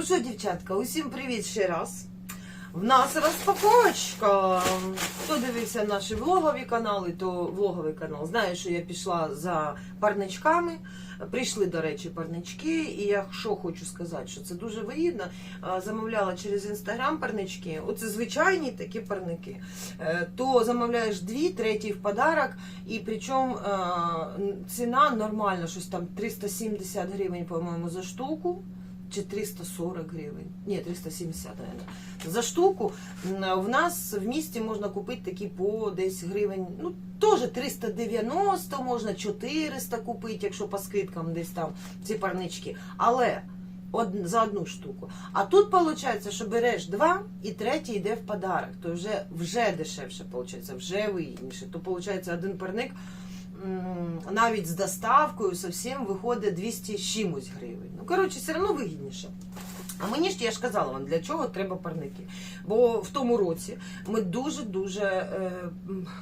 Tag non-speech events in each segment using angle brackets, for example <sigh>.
Ну що, дівчатка, усім привіт ще раз. В нас розпаковочка. Хто дивився наші влогові канали, то влоговий канал знає, що я пішла за парничками. Прийшли, до речі, парнички, і я що хочу сказати, що це дуже вигідно. Замовляла через інстаграм парнички. Оце звичайні такі парники. Е, То замовляєш дві, третій в подарок, і причому е, ціна нормальна, щось там 370 гривень, по-моєму, за штуку. Чи 340 гривень? Ні, 370, наверное. За штуку в нас в місті можна купити такі по десь гривень, ну теж 390 можна, 400 купити, якщо по скидкам десь там ці парнички. Але од, за одну штуку. А тут виходить, що береш два і третій йде в подарок. То вже, вже дешевше, виходить, вже вигідніше. То виходить один парник навіть з доставкою зовсім виходить 200 з чимось гривень. Ну, коротше, все одно вигідніше. А мені ж я ж казала вам, для чого треба парники. Бо в тому році ми дуже-дуже е,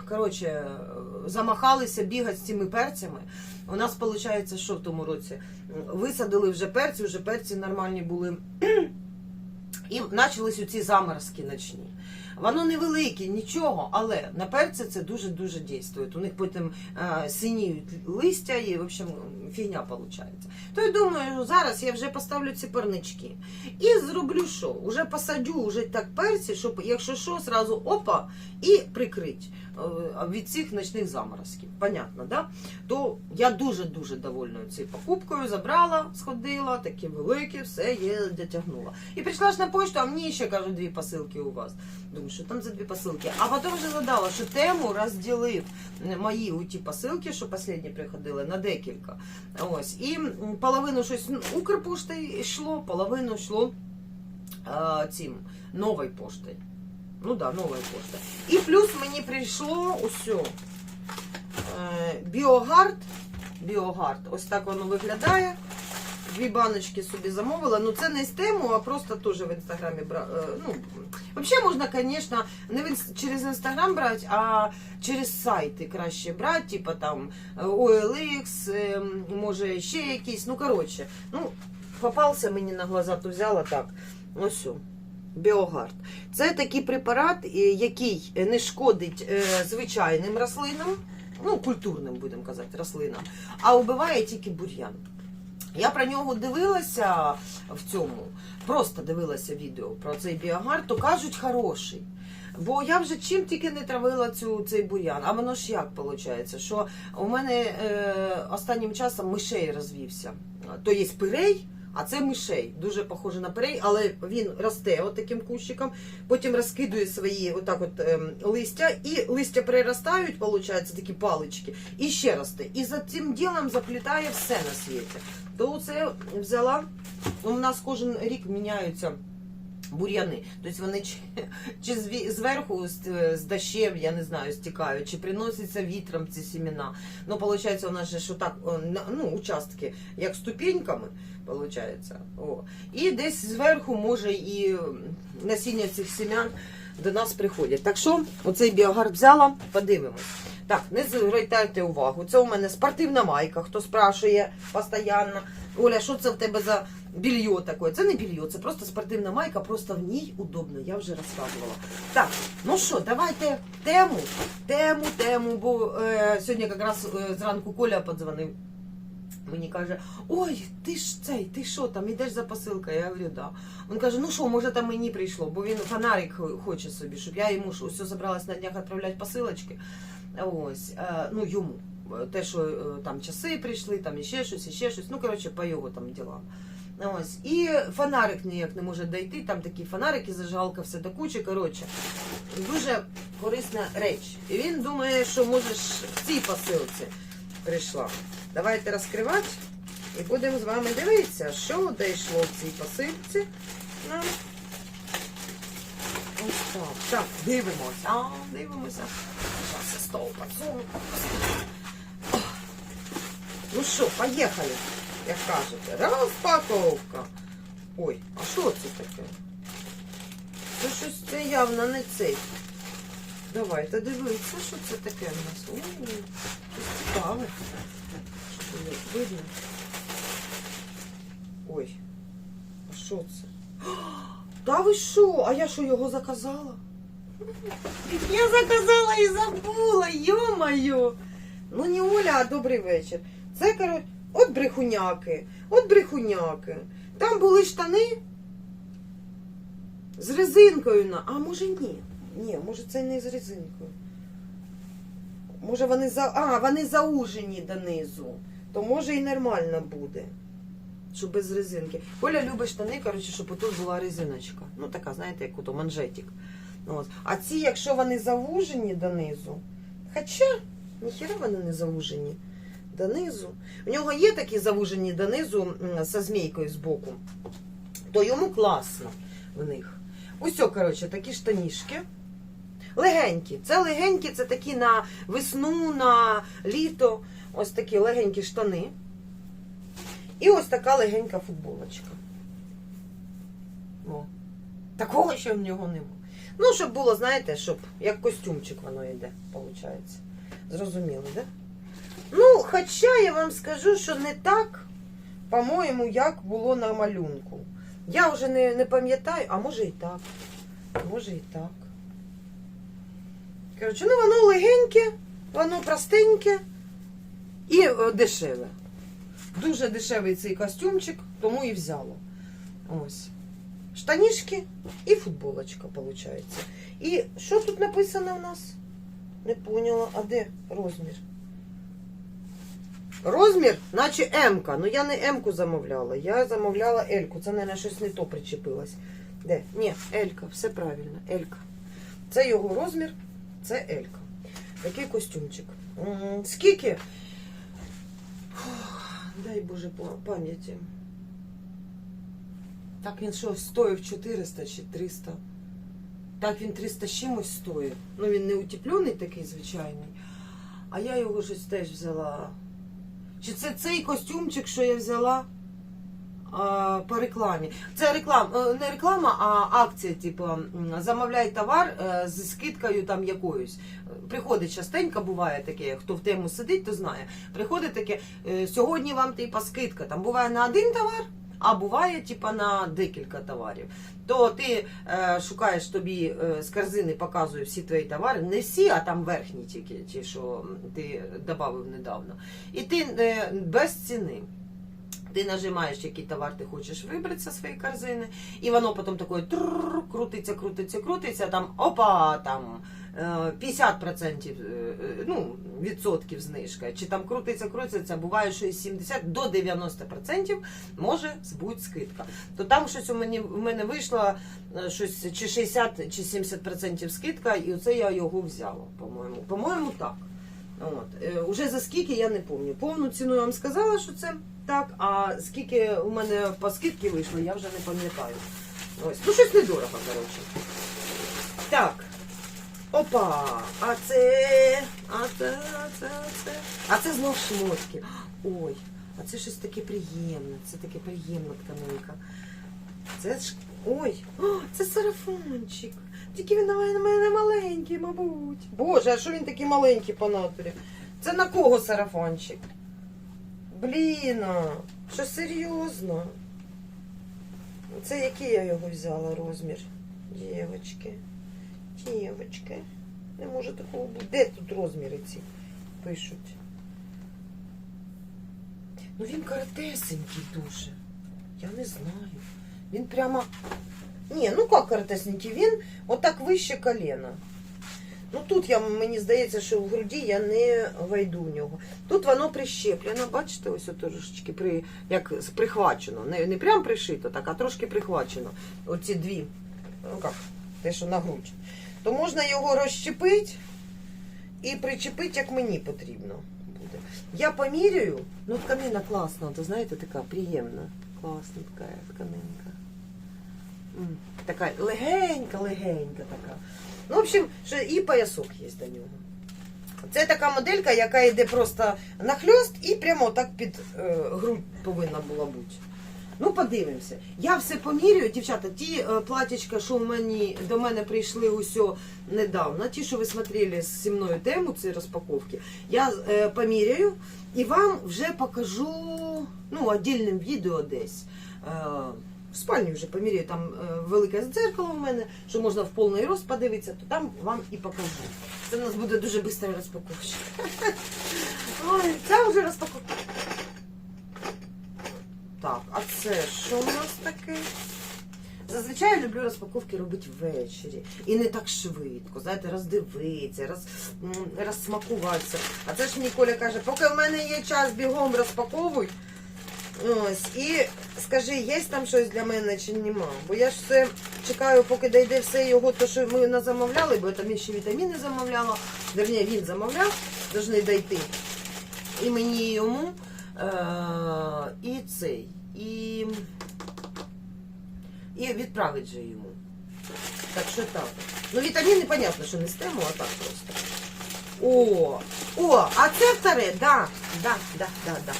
коротше, е, замахалися бігати з цими перцями. У нас виходить, що в тому році? Висадили вже перці, вже перці нормальні були. <clears throat> І почалися ці заморозки ночні. Воно невелике, нічого, але на перці це дуже-дуже дійствує. У них потім е, синіють листя і, в общем, фігня виходить. То я думаю, зараз я вже поставлю ці парнички. І зроблю що? Уже посадю вже так перці, щоб, якщо що, зразу опа, і прикрить від цих ночних заморозків. Понятно, да? То я дуже-дуже довольна цією покупкою. Забрала, сходила, такі великі, все, є, дотягнула. І прийшла ж на почту, а мені ще кажуть, дві посилки у вас. Думаю, що там за дві посилки. А потім вже задала, що тему розділив мої у ті посилки, що останні приходили, на декілька. Ось. І половину щось Укрпошти йшло, половину йшло а, цим новою поштою. Ну да, новою поштою. І плюс мені прийшло усе. Біогард. Біогард. Ось так воно виглядає. Дві баночки собі замовила. Ну це не з тему, а просто теж в інстаграмі брала. Ну, взагалі можна, звісно, не через інстаграм брати, а через сайти краще брати, типа там е, OLX, е, може ще якісь. Ну, коротше, ну, попався мені на глаза, то взяла так. Ось. Біогард. Це такий препарат, е, який не шкодить е, звичайним рослинам, ну, культурним, будемо казати, рослинам, а вбиває тільки бур'ян. Я про нього дивилася в цьому, просто дивилася відео про цей біогард, то кажуть хороший. Бо я вже чим тільки не травила цю, цей бур'ян. А воно ж як виходить? Що у мене е, останнім часом мишей розвівся. То є пирей, а це мишей. Дуже похоже на пирей, але він росте от кущиком, потім розкидує свої отак от, ем, листя, і листя переростають, виходить, такі палички, і ще росте. І за цим ділом заплітає все на світі. То це взяла. У нас кожен рік міняються. Бур'яни, тобто вони чи, чи зверху з, з дощем, я не знаю, стікають, чи приносяться вітром ці сімена. Ну, виходить, у нас же що так, ну, участки, як ступеньками, О. І десь зверху, може, і насіння цих сім'ян до нас приходять. Так що, оцей біогар взяла, подивимось. Так, не звертайте увагу. Це у мене спортивна майка, хто спрашує постійно. Оля, що це в тебе за більйо таке? Це не більйо, це просто спортивна майка, просто в ній удобно, я вже розказувала. Так, ну що, давайте тему, тему, тему, бо е, сьогодні якраз е, зранку Коля подзвонив. Мені каже, ой, ти ж цей, ти що там, ідеш за посилкою? Я говорю, да. Він каже, ну що, може там мені прийшло, бо він фонарик хоче собі, щоб я йому усе забралась на днях відправляти посилочки. Ось, е, ну йому. Те, що е, там часи прийшли, там іще щось, іще щось. Ну, коротше, по його там ділам. Ось. І фонарик ніяк не може дойти, там такі фонарики, зажигалка, все до кучі. Коротше, дуже корисна реч. І він думає, що може ж в цій посилці прийшла. Давайте розкривати і будемо з вами дивитися, що дійшло в цій посилці. нам. Ось так. Так, дивимося. Дивимося. Зараз подсуну. Ну що, поїхали, як кажете. Розпаковка. Ой, а що це таке? Це щось це явно не цей. Давайте дивитися, що це таке в нас. О, щось цікаве. Видно. Ой, а що це? Та ви що? А я що його заказала? Я заказала і забула, йо-моє. Ну не Оля, а добрий вечір. Це, коротше, от брехуняки, от брехуняки. Там були штани з резинкою на. А може ні. Ні, може це не з резинкою. Може вони за. А, вони заужені донизу. То може і нормально буде. Що без резинки. Коля любить штани, коротше, щоб тут була резиночка. Ну така, знаєте, як ото манжетик. От. А ці, якщо вони завужені донизу, хоча ніхіра вони не завужені донизу. У нього є такі завужені донизу со змійкою збоку, то йому класно в них. Ось, о, коротше, такі штанішки. Легенькі. Це легенькі, це такі на весну, на літо. Ось такі легенькі штани. І ось така легенька футболочка. О. Такого ще в нього нема. Ну, щоб було, знаєте, щоб як костюмчик воно йде, виходить. Зрозуміли, да? Ну, хоча я вам скажу, що не так, по-моєму, як було на малюнку. Я вже не, не пам'ятаю, а може і так. Може і так. Коротше, ну воно легеньке, воно простеньке і е, дешеве. Дуже дешевий цей костюмчик, тому і взяла. Ось. Штанішки і футболочка, виходить. І що тут написано у нас? Не поняла, а де розмір? Розмір, наче М-ка. Ну я не М-ку замовляла, я замовляла L-ку. Це, мабуть, щось не то причепилось. Де? Ні, L-ка, все правильно, L-ка. Це його розмір, це L-ка. Такий костюмчик. Скільки? Дай Боже пам'яті. Так він що, стоїв 400 чи 300? Так він 300 з чимось стоїть. Ну він не утеплений такий звичайний. А я його щось теж взяла. Чи це цей костюмчик, що я взяла по рекламі? Це реклам, е, не реклама, а акція, типу, замовляй товар е, зі скидкою там якоюсь. Приходить частенько, буває таке, хто в тему сидить, то знає. Приходить таке, е, сьогодні вам типа скидка. Там буває на один товар, а буває типа на декілька товарів. То ти е, шукаєш тобі е, з корзини, показує всі твої товари, не всі, а там верхні тільки, ті, що ти додав недавно. І ти е, без ціни. Ти нажимаєш, який товар ти хочеш вибрати зі своєї корзини, і воно потім таке крутиться, крутиться, крутиться, там опа, там е, 50% е, е, ну, відсотків знижка. Чи там крутиться, крутиться, буває, що із 70 до 90% може бути скидка. То там щось у мене, в мене вийшло е, щось чи 60 чи 70% скидка, і оце я його взяла, по-моєму. По-моєму, так. От. Е, Уже за скільки я не пам'ятаю. Повну ціну я вам сказала, що це так, а скільки у мене по скидки вийшло, я вже не пам'ятаю. Ось. Ну, щось недорого, коротше. Так. Опа! А це. А це, а це, а це. А це знов шмотки. Ой, а це щось таке приємне. Це таке приємна тканинка. Це ж. Ой, о, це сарафанчик. Тільки він на мене маленький, мабуть. Боже, а що він такий маленький по натурі? Це на кого сарафанчик? Блін, що серйозно? Це який я його взяла розмір? Дівочки. Дівочки. Не може такого бути. Де тут розміри ці пишуть? Ну він коротесенький дуже. Я не знаю. Він прямо. Ні, ну як коротесенький, він отак вище коліна. Ну тут я, мені здається, що в груді я не войду в нього. Тут воно прищеплено, бачите, ось трошечки при, як прихвачено. Не, не прям пришито, так, а трошки прихвачено. Оці дві, ну як, те, що на грудь. То можна його розщепити і причепити, як мені потрібно буде. Я поміряю, ну тканина класна, то знаєте, така приємна. Класна така тканинка. Така легенька, легенька така. Ну, в общем, і поясок є до нього. Це така моделька, яка йде просто нахльост і прямо так під е, грудь повинна була бути. Ну, подивимося. Я все помірюю, дівчата, ті е, платічка, що в мені, до мене прийшли усьо недавно, ті, що ви смотрели зі мною тему цієї розпаковки, я е, поміряю і вам вже покажу ну, отдельним відео десь. Е, спальні вже поміряю, там е, велике дзеркало у мене, що можна в повний рост подивитися, то там вам і покажу. Це в нас буде дуже швидкий розпаковщик. <laughs> Ой, це вже розпаковка. Так, а це що у нас таке? Зазвичай я люблю розпаковки робити ввечері. І не так швидко. Знаєте, роздивитися, роз, розсмакуватися. А це ж мені Коля каже, поки в мене є час, бігом розпаковуй. Ось, і скажи, є там щось для мене чи нема? Бо я ж все чекаю, поки дійде все його, то що ми не замовляли, бо я там ще вітаміни замовляла. Верні, він замовляв, повинні дійти. І мені і йому. Е- і цей. І і відправить же йому. Так що так. Ну, вітаміни, понятно, що не з а так просто. О, о, а це вторе, да, да, да, да, да.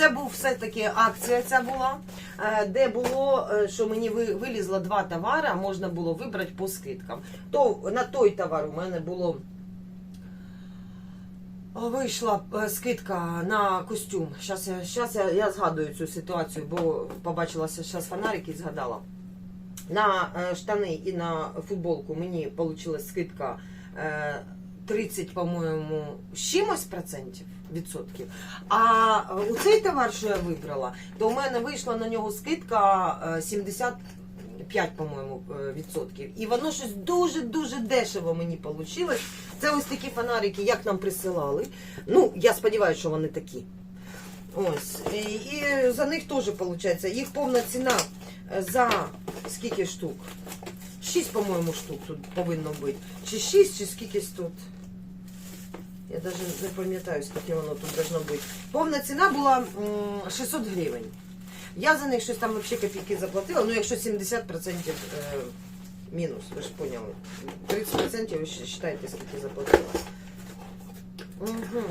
Це був все-таки акція ця була, е, де було, е, що мені ви- вилізло два товари, можна було вибрати по скидкам. То на той товар у мене було Вийшла е, скидка на костюм. Щас я, щас я, я згадую цю ситуацію, бо побачилася зараз фонарики і згадала. На штани і на футболку мені вийшла скидка 30, по-моєму, з чимось процентів відсотків. А у цей товар, що я вибрала, то у мене вийшла на нього скидка е, 75, по-моєму, е, відсотків. І воно щось дуже-дуже дешево мені вийшло. Це ось такі фонарики, як нам присилали. Ну, я сподіваюся, що вони такі. Ось. І, і за них теж виходить. Їх повна ціна е, за скільки штук? Шість, по-моєму, штук тут повинно бути. Чи шість, чи скільки тут. Я навіть не пам'ятаю, скільки воно тут должно бути. Повна ціна була 600 гривень. Я за них щось там взагалі копійки заплатила, ну якщо 70% е, мінус, ви ж поняли. 30% ви ще вважаєте, скільки заплатила. Угу.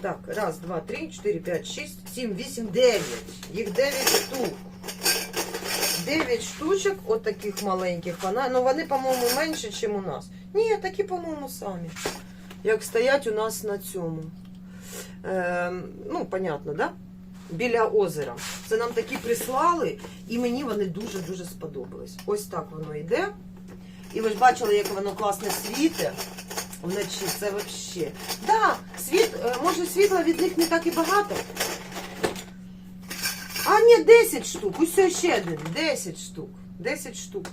Так, раз, два, три, чотири, п'ять, шість, сім, вісім, дев'ять. Їх дев'ять штук. Дев'ять штучок от таких маленьких. Ну вони, по-моєму, менше, ніж у нас. Ні, такі, по-моєму, самі. Як стоять у нас на цьому. Ем, ну, понятно, да? Біля озера. Це нам такі прислали, і мені вони дуже-дуже сподобались. Ось так воно йде. І ви ж бачили, як воно класно світить вночі. Це взагалі. Да, світ, е, може світла від них не так і багато. А, ні, 10 штук. Усьо ще один. 10 штук. 10 штук.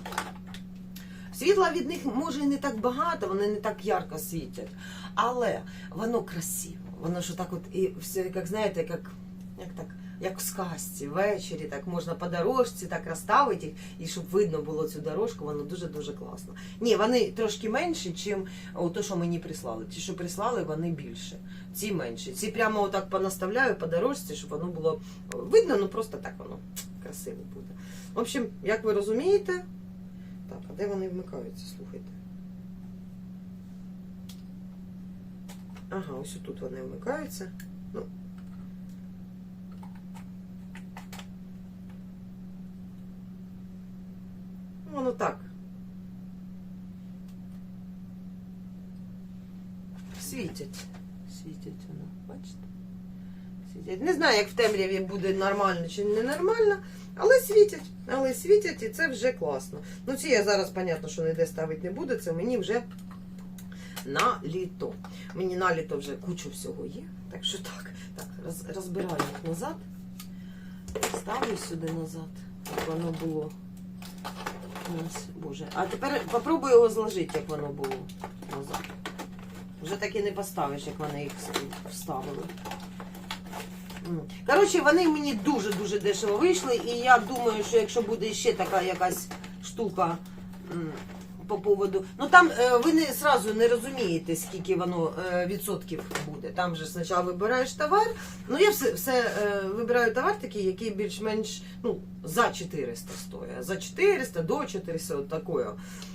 Світла від них може і не так багато, вони не так ярко світять. Але воно красиво. Воно ж так от і все, як знаєте, як, як так. Як в сказці, ввечері, так можна по дорожці так розставити їх, і щоб видно було цю дорожку, воно дуже-дуже класно. Ні, вони трошки менші, ніж то, що мені прислали. Ті, що прислали, вони більше. Ці менші. Ці прямо отак понаставляю по дорожці, щоб воно було видно, ну просто так воно красиво буде. В общем, як ви розумієте, так, а де вони вмикаються, слухайте. Ага, ось тут вони вмикаються. Ну. Ну, Воно так. Світять. Світять воно, бачите? Світять. Не знаю, як в темряві буде нормально чи ненормально, але світять. Але світять і це вже класно. Ну, ці я зараз, понятно, що ніде ставити не буду, це мені вже на літо. Мені на літо вже кучу всього є. Так що так, так, роз, розбираю їх назад. Ставлю сюди назад, як воно було. Боже. А тепер попробую його зложити, як воно було назад. Вже так і не поставиш, як вони їх вставили. Коротше, вони мені дуже-дуже дешево вийшли, і я думаю, що якщо буде ще така якась штука по поводу. Ну там е, ви не сразу не розумієте, скільки воно е, відсотків буде. Там же спочатку вибираєш товар. Ну я все, все е, вибираю товар такий, який більш-менш ну, за 400 стоїть. За 400 до 400 от такое.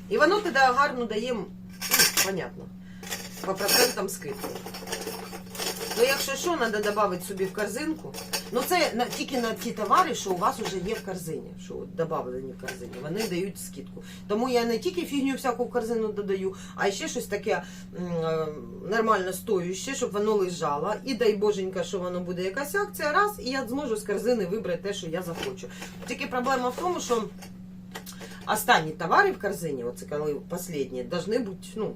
І воно тоді гарно дає, ну, понятно, по процентам скидки. Ну, якщо що, треба додати собі в корзинку. Ну це на, тільки на ті товари, що у вас вже є в корзині, що от додавлені в корзині, вони дають скидку. Тому я не тільки фігню всяку в корзину додаю, а ще щось таке е, нормально стоюще, щоб воно лежало. І дай боженька, що воно буде якась акція, раз, і я зможу з корзини вибрати те, що я захочу. Тільки проблема в тому, що останні товари в корзині, оце коли останні, повинні бути, ну,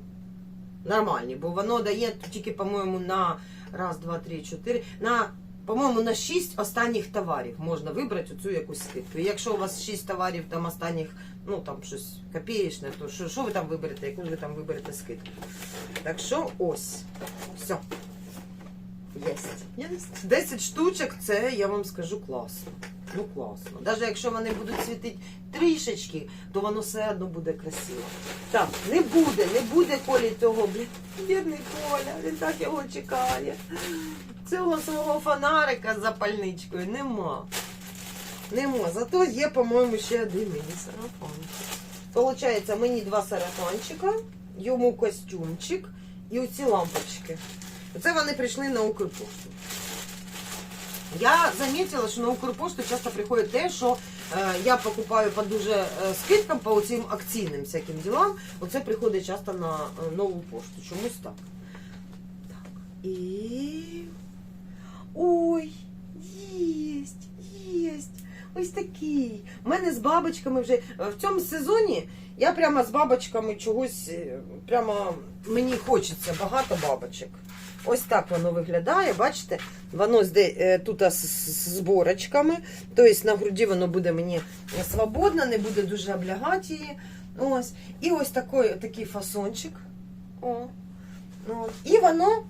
нормальні, бо воно дає тільки, по-моєму, на раз, два, три, чотири, на, по-моєму, на шість останніх товарів можна вибрати оцю якусь скидку. І якщо у вас шість товарів там останніх, ну там щось копієчне, то що, що ви там виберете, яку ви там виберете скидку? Так що ось, все. Єсть. Єсть. 10 штучок, це я вам скажу класно. Ну класно. Навіть якщо вони будуть світити трішечки, то воно все одно буде красиво. Так, не буде, не буде Колі цього, блін, бідний Коля, він так його чекає. Цього свого фонарика з запальничкою нема. Нема. Зато є, по-моєму, ще один мені сарафанчик. Получається, мені два сарафанчика, йому костюмчик і оці лампочки. Оце вони прийшли на Укрпошту. Я замітила, що на Укрпошту часто приходить те, що е, я покупаю по дуже е, скидкам, по цим акційним всяким ділам. Оце приходить часто на е, нову пошту. Чомусь так. Так. І. Ой, єсть, єсть. Ось такий. У мене з бабочками вже е, в цьому сезоні я прямо з бабочками чогось е, прямо мені хочеться багато бабочок. Ось так воно виглядає, бачите? Воно е, тут з, зборочками. Тобто на груді воно буде мені свободно, не буде дуже облягати її. Ось. І ось такий, такий фасончик. О. От. І воно.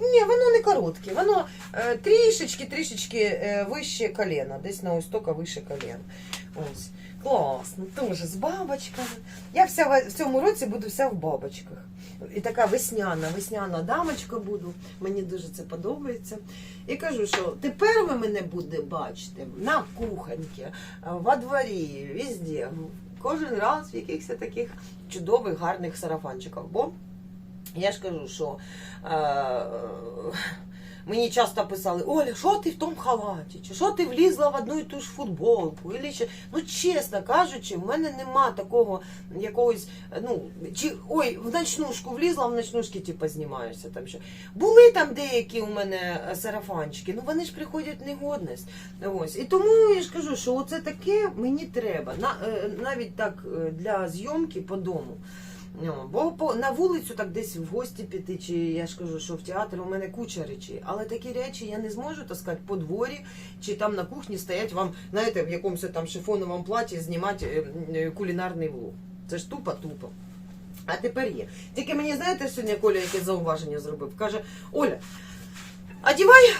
Ні, воно не коротке, воно е, трішечки, трішечки е, вище коліна, десь на тільки вище коліна. Ось. Класно, теж з бабочками. Я вся в цьому році буду вся в бабочках. І така весняна, весняна дамочка буду. Мені дуже це подобається. І кажу, що тепер ви мене будете бачити на кухоньці, е, во дворі, везде. Кожен раз в якихось таких чудових, гарних сарафанчиках. Бо я ж кажу, що е, мені часто писали, Оля, що ти в тому халаті? Чи що ти влізла в одну і ту ж футболку? Ілі ще... Ну, чесно кажучи, в мене нема такого якогось, ну, чи ой, в ночнушку влізла, в ночнушки типу, знімаєшся там що. Були там деякі у мене сарафанчики, ну вони ж приходять в негодність. Ось. І тому я ж кажу, що оце таке мені треба. Е, навіть так е, для зйомки по дому. Ну, бо по, на вулицю так десь в гості піти, чи я ж кажу, що в театр у мене куча речей. Але такі речі я не зможу таскати по дворі, чи там на кухні стоять вам, знаєте, в якомусь там шифоновому платі знімати е, е, кулінарний влог. Це ж тупо-тупо. А тепер є. Тільки мені, знаєте, сьогодні Коля яке зауваження зробив. Каже, Оля, одівай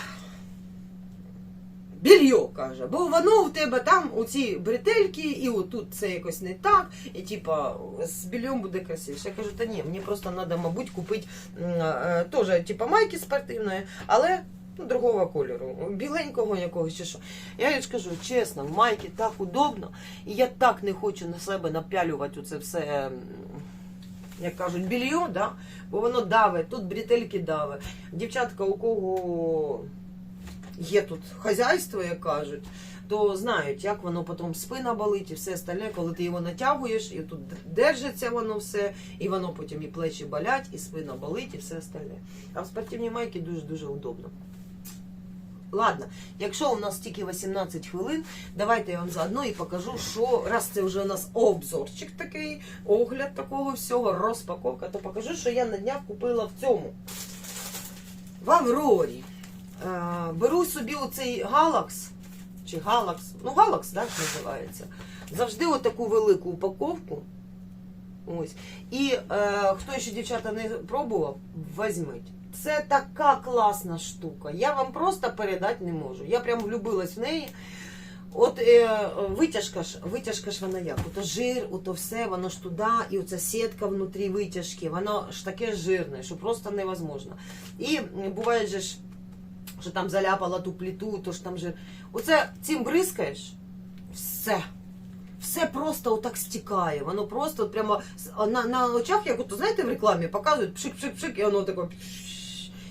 белье, каже, бо воно у тебе там у ці бретельки, і отут це якось не так, і типа з бельем буде красивіше. Я кажу, та ні, мені просто треба, мабуть, купити е, теж типа майки спортивної, але ну, другого кольору, біленького якогось чи що. Я ж кажу, чесно, в майки так удобно, і я так не хочу на себе напялювати оце все. Як кажуть, більйо, да? бо воно давить, тут бретельки давить. Дівчатка, у кого є тут хазяйство, як кажуть, то знають, як воно потім спина болить і все остальне, коли ти його натягуєш, і тут держиться воно все, і воно потім і плечі болять, і спина болить, і все остальне. А в спортивній майці дуже-дуже удобно. Ладно, якщо у нас тільки 18 хвилин, давайте я вам заодно і покажу, що раз це вже у нас обзорчик такий, огляд такого всього, розпаковка, то покажу, що я на днях купила в цьому. В Аврорі. Е, беру собі оцей галакс, чи галакс, ну галакс, так називається. Завжди отаку велику упаковку. Ось. І е, хто ще дівчата не пробував, візьміть. Це така класна штука. Я вам просто передати не можу. Я прям влюбилась в неї. От е, витяжка ж, витяжка ж вона як? Ото жир, ото все, воно ж туди, і оця сітка внутрі витяжки, воно ж таке жирне, що просто невозможно. І буває же ж, що там заляпала ту пліту, то ж там же. Оце цим бризкаєш, все. Все просто отак стікає. Воно просто от прямо на, на очах, як от, знаєте, в рекламі показують пшик-пшик-пшик, і воно таке.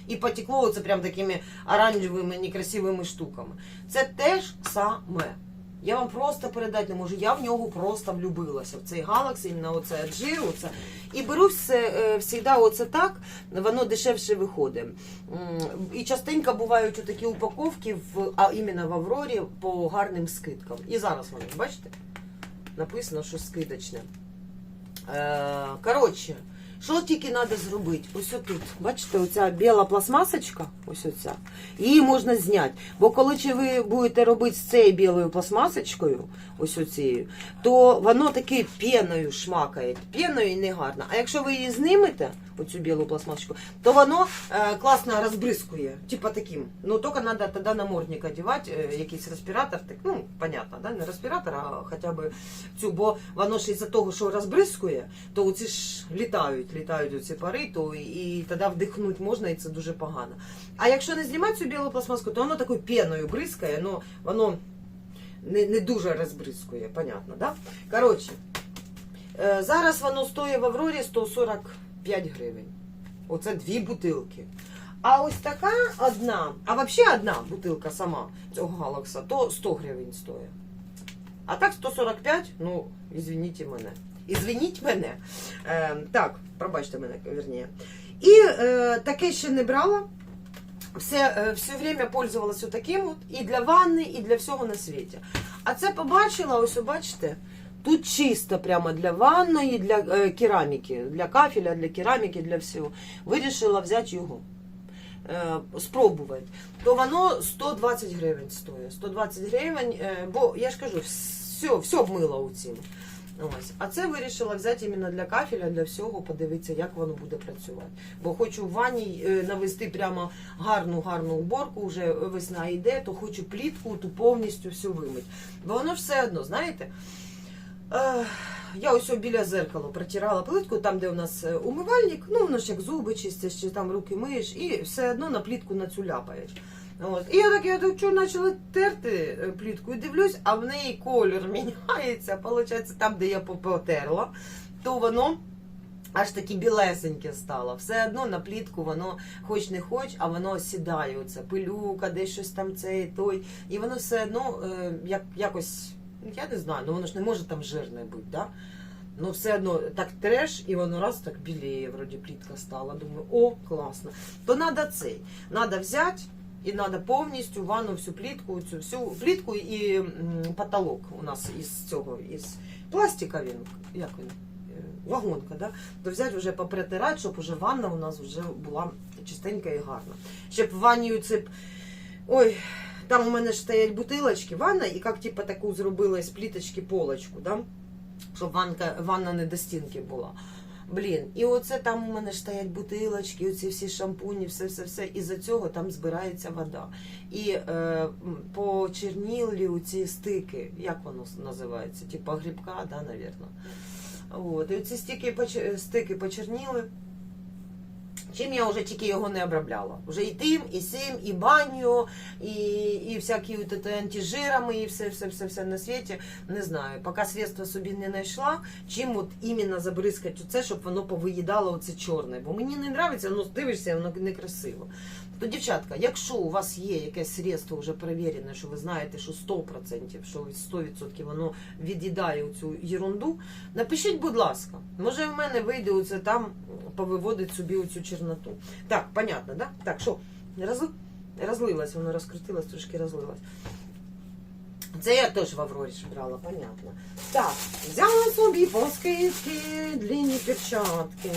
і потекло оце прям такими оранжевими некрасивими штуками. Це теж саме. Я вам просто передати не можу. Я в нього просто влюбилася. В цей Galaxy, на оце Adjir, оце. І беру все, е, всегда оце так, воно дешевше виходить. І частенько бувають такі упаковки, в, а іменно в Аврорі по гарним скидкам. І зараз вони, бачите? Написано, що скидочне. Е, коротше, що тільки треба зробити? Ось отут. Бачите, оця біла пластмасочка, ось оця, її можна зняти. Бо коли ви будете робити з цією білою пластмасочкою, ось оцією, то воно таки піною шмакає. Піною не гарно. А якщо ви її знімете, оцю білу пластмасочку, то воно е, класно розбризкує. Типа таким. Ну, тільки треба тоді намордник одягати, е, якийсь респіратор. Так, ну, понятно, да? не респіратор, а хоча б цю, бо воно ж із-за того, що розбризкує, то оці ж літають, літають оці пари, то і, тоді вдихнути можна, і це дуже погано. А якщо не знімати цю білу пластмаску, то воно такою пеною бризкає, ну воно не, не дуже розбризкує, понятно, да? Коротше, е, зараз воно стоїть в Аврорі 145 гривень. Оце дві бутилки. А ось така одна, а взагалі одна бутилка сама цього галакса, то 100 гривень стоїть. А так 145, ну, извините мене. Ізвиніть мене. Е, так, пробачте мене, верніше. І е, таке ще не брала. Все, е, все время пользувалася таким от і для ванни, і для всього на світі. А це побачила, ось бачите, тут чисто прямо для ванної, для е, кераміки, для кафеля, для кераміки, для всього. Вирішила взяти його. Е, спробувати, то воно 120 гривень стоїть. 120 гривень, е, бо я ж кажу, все, все вмила у цім. Ось. А це вирішила взяти іменно для кафеля, для всього, подивитися, як воно буде працювати. Бо хочу в ванні е, навести прямо гарну гарну уборку, вже весна йде, то хочу плітку ту повністю всю вимити. Бо воно все одно, знаєте. Е, я ось біля зеркала протирала плитку, там, де у нас е, умивальник, ну воно ж як зуби чистиш, чи там руки миєш, і все одно на плітку на цю ляпаєш. От. І я так я так, почала терти е, плітку і дивлюсь, а в неї колір <laughs> міняється. Получається, там, де я потерла, то воно. Аж таке білесеньке стало. Все одно на плітку воно хоч не хоч, а воно сідає. Оце пилюка, десь щось там це і той. І воно все одно е, як, якось, ну, я не знаю, ну воно ж не може там жирне бути, да? Ну все одно так треш, і воно раз так біліє, вроді плітка стала. Думаю, о, класно. То треба цей. Треба взяти і треба повністю ванну всю плітку, цю всю плітку і потолок у нас із цього, із пластика він, як він, Е, вагонка, да? то взяти вже попритирати, щоб уже ванна у нас вже була чистенька і гарна. Щоб в ванні це. Ой, там у мене ж стоять бутилочки, ванна, і як типу, таку зробили з пліточки полочку, да? щоб ванка, ванна не до стінки була. Блін, і оце там у мене стоять бутилочки, оці всі шампуні, все, все, все. І за цього там збирається вода. І е, по чернілі ці стики, як воно називається? Типа грибка, да, навірно. От, і ці стики, стики почерніли. Чим я вже тільки його не обробляла. Вже і тим, і сим, і баню, і, і всякі антижирами, і все, все, все, все на світі. Не знаю. Поки средства собі не знайшла, чим от іменно забризкати це, щоб воно повиїдало оце чорне. Бо мені не подобається, воно дивишся, воно некрасиво. То, дівчатка, якщо у вас є якесь средство вже перевірене, що ви знаєте, що 100%, що 100% воно від'їдає цю ерунду, напишіть, будь ласка. Може в мене вийде оце там повиводить собі оцю чорноту. Так, понятно, да? Так, що, розли... розлилась, воно розкрутилось, трошки розлилось. Це я теж в Аврорі брала, понятно. Так, взяла собі по скидці длинні перчатки.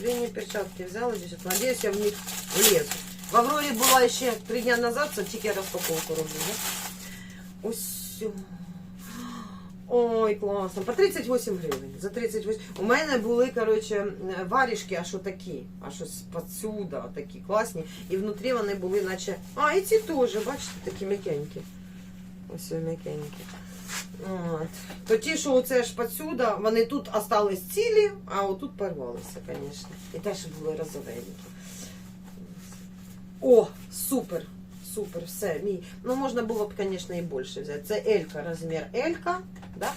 Длинні перчатки взяла, дівчат. Надіюсь, я в них влезу. В Аврорі була ще три дні назад, це тільки я розпаковку роблю. Да? Ось. Ой, класно. По 38 гривень. За 38. У мене були, коротше, варішки аж отакі. Аж ось подсюда, такі класні. І внутрі вони були, наче. А, і ці теж, бачите, такі м'якенькі. Ось м'якенькі. От. То ті, що оце ж подсюда, вони тут остались цілі, а отут порвалися, звісно. І теж були розовенькі. О, супер! Супер, все, мій. Ну, можна було б, звісно, і більше взяти. Це Елька, розмір Елька, да?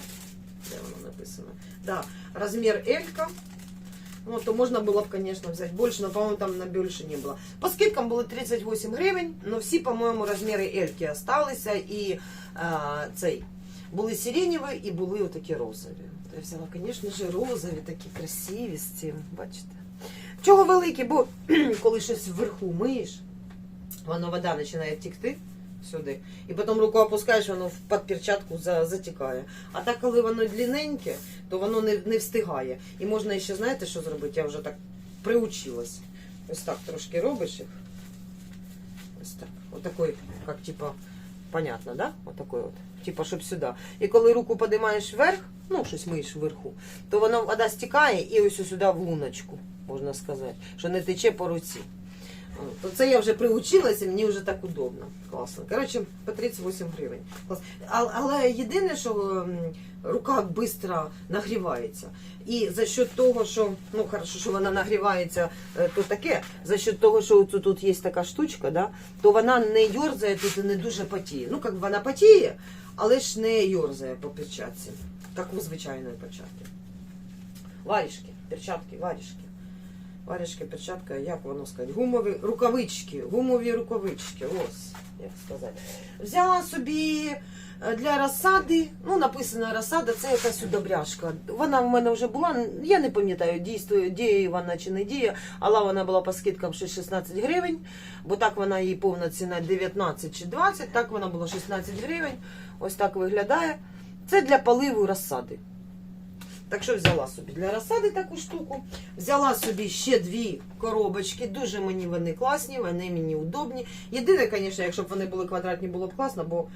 Де воно написано? Да, розмір Елька. Ну, то можна було б, звісно, взяти більше, але, по-моєму, там на більше не було. По скидкам було 38 гривень, але всі, по-моєму, розміри Ельки залишилися. І а, цей, були сиренєві і були отакі розові. Я взяла, звісно ж, розові, такі красиві з цим, бачите. Чого великі, бо коли щось вверху миєш, воно вода починає тікти сюди. І потім руку опускаєш, воно під перчатку затікає. А так, коли воно длинненьке, то воно не, не встигає. І можна ще, знаєте, що зробити? Я вже так приучилась. Ось так трошки робиш їх. Ось так. Отакой, як типа, понятно, да? Отакой от. Типа, щоб сюди. І коли руку підіймаєш вверх, ну, щось миєш вверху, то воно вода стікає і ось сюди в луночку, можна сказати, що не тече по руці. То це я вже приучилася, мені вже так удобно. Класно. Коротше, по 38 гривень. Клас. Але єдине, що рука швидко нагрівається. І за счет того, що ну хорошо, що вона нагрівається, е, то таке, за счет того, що тут, тут є така штучка, да, то вона не йорзає тут і не дуже потіє. Ну, як вона потіє, але ж не йорзає по перчатці, як у звичайної перчатки. Варішки, перчатки, варішки. Варішки, перчатка, як воно сказати, гумові рукавички, гумові рукавички, ось, як сказати. Взяла собі е, для розсади, ну, написано розсада, це якась удобряшка. Вона в мене вже була, я не пам'ятаю, діє вона чи не діє, але вона була по скидкам 16 гривень, бо так вона її повна ціна 19 чи 20, так вона була 16 гривень, ось так виглядає. Це для поливу розсади. Так що взяла собі для розсади таку штуку. Взяла собі ще дві коробочки. Дуже мені вони класні, вони мені удобні. Єдине, звісно, якщо б вони були квадратні, було б класно, бо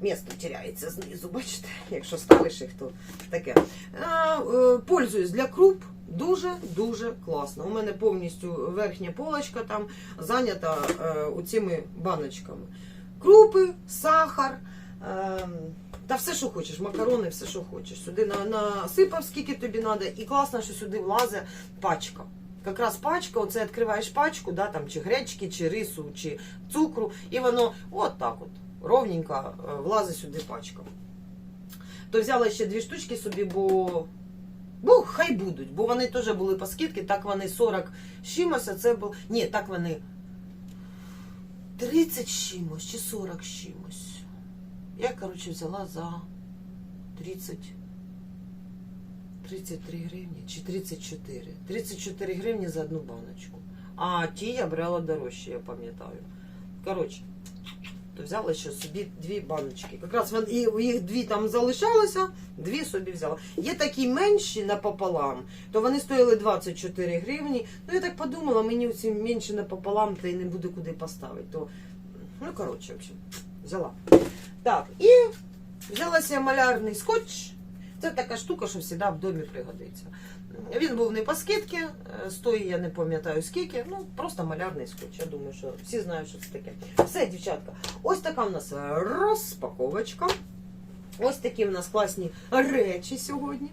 місто теряється знизу, бачите, <laughs> якщо ставиш їх, то таке. А, е, пользуюсь для круп. Дуже-дуже класно. У мене повністю верхня полочка там зайнята е, оцими баночками. Крупи, сахар. Е, та все, що хочеш, макарони, все, що хочеш. Сюди насипав, скільки тобі треба, і класно, що сюди влазить пачка. Якраз пачка, оце відкриваєш пачку, да, там, чи гречки, чи рису, чи цукру, і воно от так от, ровненько е, влазить сюди пачка. То взяла ще дві штучки собі, бо. Бо хай будуть, бо вони теж були по скидки, так вони 40 з чимось, а це був. Ні, так вони 30 з чимось чи 40 з чимось. Я, коротше, взяла за 30. 33 гривні чи 34. 34 гривні за одну баночку. А ті я брала дорожче, я пам'ятаю. Коротше, то взяла ще собі дві баночки. Якраз їх дві там залишалося, дві собі взяла. Є такі менші напополам, то вони стоїли 24 гривні. Ну я так подумала, мені ці менші напополам, та й не буде куди поставити. То, ну, коротше, взяла. Так, і взялася малярний скотч. Це така штука, що завжди в домі пригодиться. Він був не по скидці, е, стоїть, я не пам'ятаю скільки, ну просто малярний скотч. Я думаю, що всі знають, що це таке. Все, дівчатка, ось така в нас розпаковочка. Ось такі в нас класні речі сьогодні.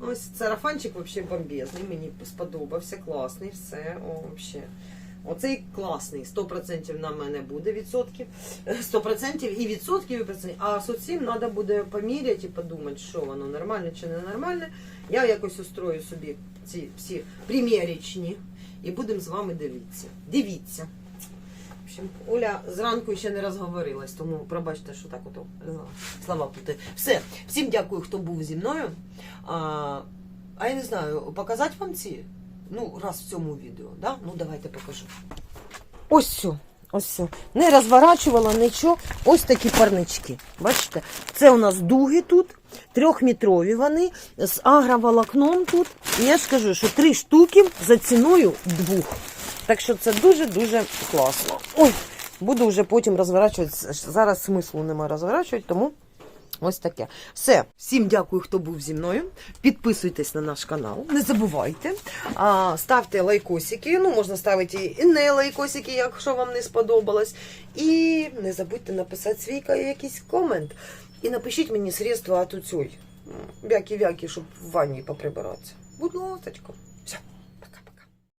Ось сарафанчик взагалі бомбезний, мені сподобався, класний, все. Вообще. Оцей класний, 100% на мене буде відсотків. 100% і відсотків, і процентів. А цим треба буде поміряти і подумати, що воно нормальне чи не нормальне. Я якось устрою собі ці всі примірічні і будемо з вами дивитися. Дивіться. В общем, Оля зранку ще не розговорилась, тому пробачте, що так ото е, слова плути. Все, всім дякую, хто був зі мною. А, а я не знаю, показати вам ці? Ну, раз в цьому відео, да? Ну, давайте покажу. Ось все. Ось все. Не розворачувала нічого. Ось такі парнички. Бачите? Це у нас дуги тут, трьохметрові вони, з агроволокном тут. І я ж кажу, що три штуки за ціною двох. Так що це дуже-дуже класно. Ой, буду вже потім розворачувати. Зараз смислу немає розворачувати, тому ось таке. Все. Всім дякую, хто був зі мною. Підписуйтесь на наш канал, не забувайте. А, ставте лайкосики. Ну, можна ставити і не лайкосики, якщо вам не сподобалось. І не забудьте написати свій якийсь комент. І напишіть мені средства от у. Вякі-вякі, щоб в ванні поприбиратися. Будь ласка.